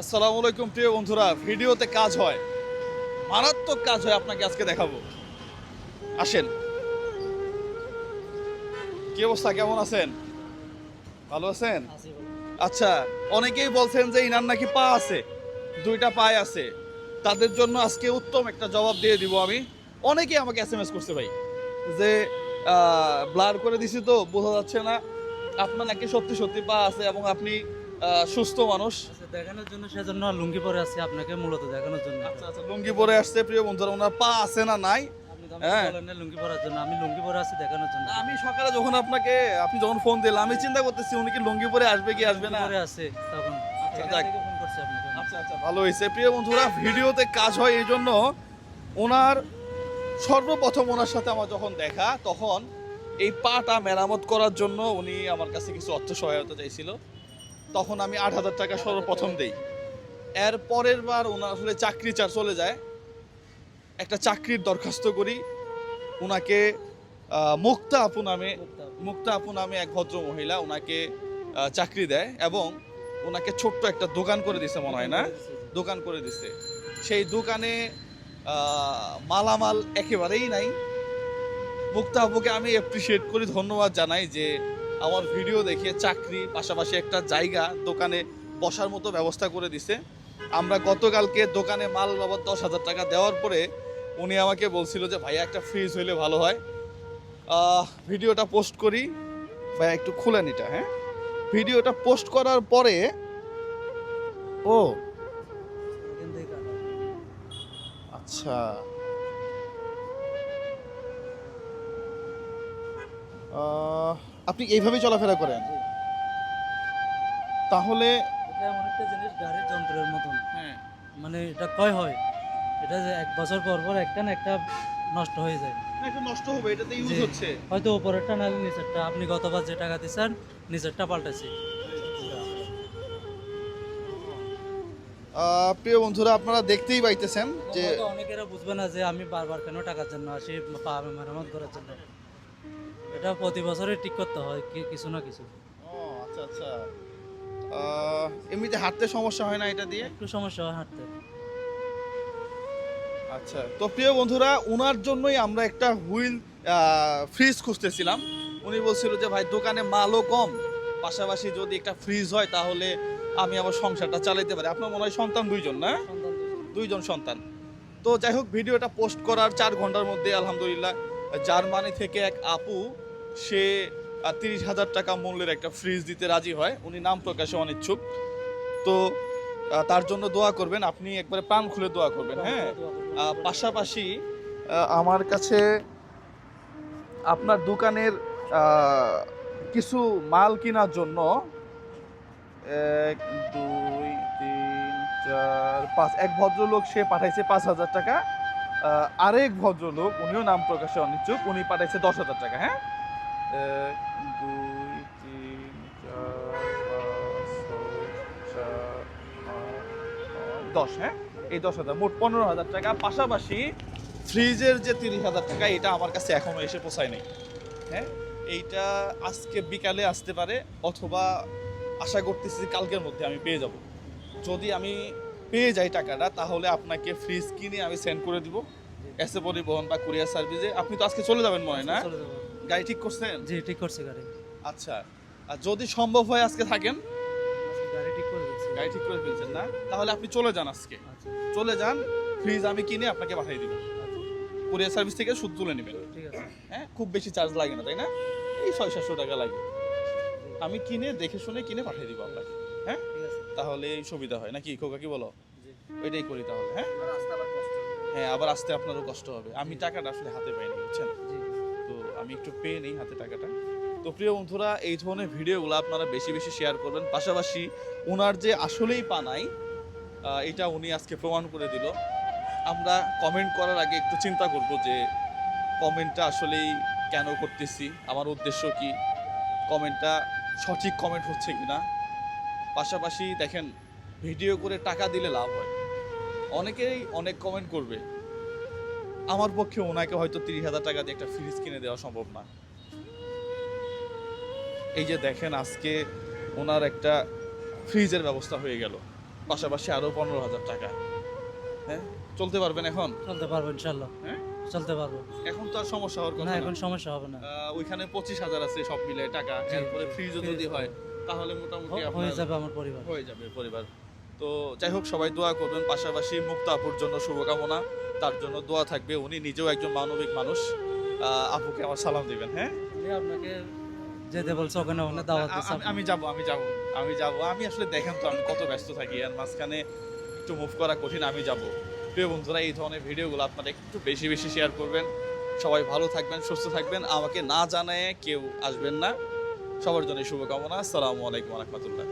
আসসালামু আলাইকুম প্রিয় বন্ধুরা। ভিডিওতে কাজ হয়। মারাত্মক কাজ হয় আপনাকে আজকে দেখাবো। আসেন। কি অবস্থা? কেমন আছেন? ভালো আছেন? আচ্ছা অনেকেই বলছেন যে ইনার নাকি পা আছে। দুইটা পায়ে আছে। তাদের জন্য আজকে উত্তম একটা জবাব দিয়ে দিব আমি। অনেকেই আমাকে এস এম এস করছে ভাই যে ব্লার করে দিছি তো বোঝা যাচ্ছে না। আপনার নাকি সত্যি সত্যি পা আছে এবং আপনি সুস্থ মানুষ। আচ্ছা, দেখানোর জন্য সেজন্য লুঙ্গি পরে আছি আপনাকে মূলত দেখানোর জন্য। আচ্ছা আচ্ছা লুঙ্গি পরে আসছে প্রিয় বন্ধুরা ওনার পা আছে না নাই? হ্যাঁ। লুঙ্গি পরার জন্য আমি লুঙ্গি পরে আছি দেখানোর জন্য। আমি সকালে যখন আপনাকে আপনি যখন ফোন আমি চিন্তা করতেছি উনি কি লুঙ্গি পরে আসবে কি আসবে না? পরে তখন। আচ্ছা, আচ্ছা আচ্ছা ভালো হয়েছে। প্রিয় বন্ধুরা ভিডিওতে কাজ হয় এই জন্য ওনার সর্বপ্রথম ওনার সাথে আমার যখন দেখা তখন এই পাটা মেরামত করার জন্য উনি আমার কাছে কিছু অর্থ সহায়তা চাইছিল। তখন আমি আট হাজার টাকা সর্বপ্রথম দেই। এর পরের বার ওনার আসলে চাকরি চার চলে যায়। একটা চাকরির দরখাস্ত করি। ওনাকে মুক্তা আপু নামে, মুক্তা আপু নামে এক ভদ্র মহিলা ওনাকে চাকরি দেয় এবং ওনাকে ছোট্ট একটা দোকান করে দিছে মনে হয় না? দোকান করে দিছে। সেই দোকানে মালামাল একেবারেই নাই। মুক্তা আপুকে আমি অ্যাপ্রিসিয়েট করি, ধন্যবাদ জানাই যে আমার ভিডিও দেখে চাকরি পাশাপাশি একটা জায়গা দোকানে বসার মতো ব্যবস্থা করে দিছে। আমরা গতকালকে দোকানে মাল বাবদ দশ হাজার টাকা দেওয়ার পরে উনি আমাকে বলছিল যে ভাইয়া একটা ফ্রিজ হইলে ভালো হয়। ভিডিওটা পোস্ট করি। ভাইয়া একটু খুলেন এটা হ্যাঁ? ভিডিওটা পোস্ট করার পরে ও। আচ্ছা। আহ, আপনি এইভাবে চলাফেরা করেন? তাহলে এটা এমন একটা জিনিস গাড়ির যন্ত্রের মতন। হ্যাঁ। মানে এটা কয় হয়? এটা যে এক বছর পর পর একটা না একটা নষ্ট হয়ে যায়। একটু নষ্ট হবে এটাতে ইউজ হচ্ছে। হয়তো উপরেরটা নাহলে নিচেরটা। আপনি গতবার যে টাকা দিচ্ছেন নিচেরটা পাল্টাছি প্রিয় বন্ধুরা আপনারা দেখতেই পাইতেছেন যে অনেকেরা বুঝবে না যে আমি বারবার কেন টাকার জন্য আসি পা মেরামত করার জন্য। এটা প্রতি বছরই ঠিক করতে হয় কি- কিছু না কিছু। ও আচ্ছা আচ্ছা। এমনিতে হাঁটতে সমস্যা হয় না এটা দিয়ে? একটু সমস্যা হয় হাঁটতে। আচ্ছা তো প্রিয় বন্ধুরা ওনার জন্যই আমরা একটা হুইল ফ্রিজ খুঁজতেছিলাম। উনি বলছিল যে ভাই দোকানে মালও কম। পাশাপাশি যদি একটা ফ্রিজ হয় তাহলে আমি আমার সংসারটা চালাইতে পারি। আপনার মনে হয় সন্তান দুইজন না? দুইজন। সন্তান। তো যাই হোক ভিডিওটা পোস্ট করার চার ঘণ্টার মধ্যে আলহামদুলিল্লাহ জার্মানি থেকে এক আপু সে তিরিশ হাজার টাকা মূল্যের একটা ফ্রিজ দিতে রাজি হয়। উনি নাম প্রকাশে অনিচ্ছুক। তো তার জন্য দোয়া করবেন। আপনি একবারে প্রাণ খুলে দোয়া করবেন হ্যাঁ? পাশাপাশি আমার কাছে আপনার দোকানের কিছু মাল কেনার জন্য এক, দুই, তিন, চার, পাঁচ, এক ভদ্রলোক সে পাঠাইছে পাঁচ হাজার টাকা। আরেক ভদ্রলোক, উনিও নাম প্রকাশে অনিচ্ছুক, উনি পাঠাইছে দশ হাজার টাকা হ্যাঁ? এক, দুই, তিন, চার, পাঁচ, ছয়, সাত, আট দশ হ্যাঁ? এই দশ হাজার, মোট পনেরো হাজার টাকা। পাশাপাশি ফ্রিজের যে তিরিশ হাজার টাকা, এটা আমার কাছে এখনও এসে পোষায় নাই হ্যাঁ? এইটা আজকে বিকালে আসতে পারে, অথবা আশা করতেছি কালকের মধ্যে আমি পেয়ে যাব। যদি আমি পেয়ে যাই টাকাটা, তাহলে আপনাকে ফ্রিজ কিনে আমি সেন্ড করে দিব এসে পরিবহন বা কুরিয়ার সার্ভিসে। আপনি তো আজকে চলে যাবেন মনে হয়, না। গাড়ি ঠিক করছেন? জি ঠিক করছি গাড়ি। আচ্ছা আর যদি সম্ভব হয় আজকে থাকেন? গাড়ি ঠিক করে দিচ্ছি। গাড়ি ঠিক করে ফেলছেন না? তাহলে আপনি চলে যান আজকে। আচ্ছা। চলে যান ফ্রিজ আমি কিনে আপনাকে পাঠিয়ে দিব। আচ্ছা, কুরিয়ার সার্ভিস থেকে সুদ তুলে নেবেন। ঠিক আছে। হ্যাঁ খুব বেশি চার্জ লাগে না তাই না? এই ছয় সাতশো টাকা লাগে। আমি কিনে দেখে শুনে কিনে পাঠিয়ে দিব আপনাকে। হ্যাঁ? তাহলে এই সুবিধা হয়। নাকি খোকা কি বলো? ওইটাই করি তাহলে হ্যাঁ? হ্যাঁ আবার আসতে আপনারও কষ্ট হবে। আমি টাকাটা আসলে হাতে পাইনি বুঝছেন? আমি একটু পেয়ে নিই হাতে টাকাটা। তো প্রিয় বন্ধুরা, এই ধরনের ভিডিওগুলো আপনারা বেশি বেশি শেয়ার করবেন। পাশাপাশি ওনার যে আসলেই পা নাই এটা উনি আজকে প্রমাণ করে দিল। আমরা কমেন্ট করার আগে একটু চিন্তা করব যে কমেন্টটা আসলেই কেন করতেছি? আমার উদ্দেশ্য কি? কমেন্টটা সঠিক কমেন্ট হচ্ছে কি না পাশাপাশি দেখেন ভিডিও করে টাকা দিলে লাভ হয়। অনেকেই অনেক কমেন্ট করবে। আমার পক্ষে ওনাকে হয়তো তিরিশ হাজার টাকা দিয়ে একটা ফ্রিজ কিনে দেওয়া সম্ভব না। এই যে দেখেন আজকে ওনার একটা ফ্রিজের ব্যবস্থা হয়ে গেল পাশাপাশি আরও পনেরো হাজার টাকা। হ্যাঁ? চলতে পারবেন এখন? চলতে পারব ইনশাল্লাহ হ্যাঁ? চলতে পারব। এখন তো আর সমস্যা হওয়ার কথা না এখন সমস্যা হবে না। ওইখানে পঁচিশ হাজার আছে সব মিলে টাকা। এরপরে ফ্রিজও যদি হয় তাহলে মোটামুটি হয়ে যাবে আমার পরিবার। হয়ে যাবে পরিবার। তো যাই হোক সবাই দোয়া করবেন। পাশাপাশি মুক্তা আপুর জন্য শুভকামনা। তার জন্য দোয়া থাকবে উনি। নিজেও একজন মানবিক মানুষ। আপুকে আমার সালাম দিবেন হ্যাঁ? আপনাকে যেতে বলছো ওখানে ওখানে দাওয়াত আমি যাব আমি যাব আমি যাব। আমি আসলে দেখেন তো আমি কত ব্যস্ত থাকি। আর মাঝখানে একটু মুভ করা কঠিন আমি যাব। প্রিয় বন্ধুরা এই ধরনের ভিডিওগুলো আপনারা একটু বেশি বেশি শেয়ার করবেন। সবাই ভালো থাকবেন সুস্থ থাকবেন। আমাকে না জানায় কেউ আসবেন না। সবার জন্য শুভকামনা। আসসালামু আলাইকুম রহমতুল্লাহ।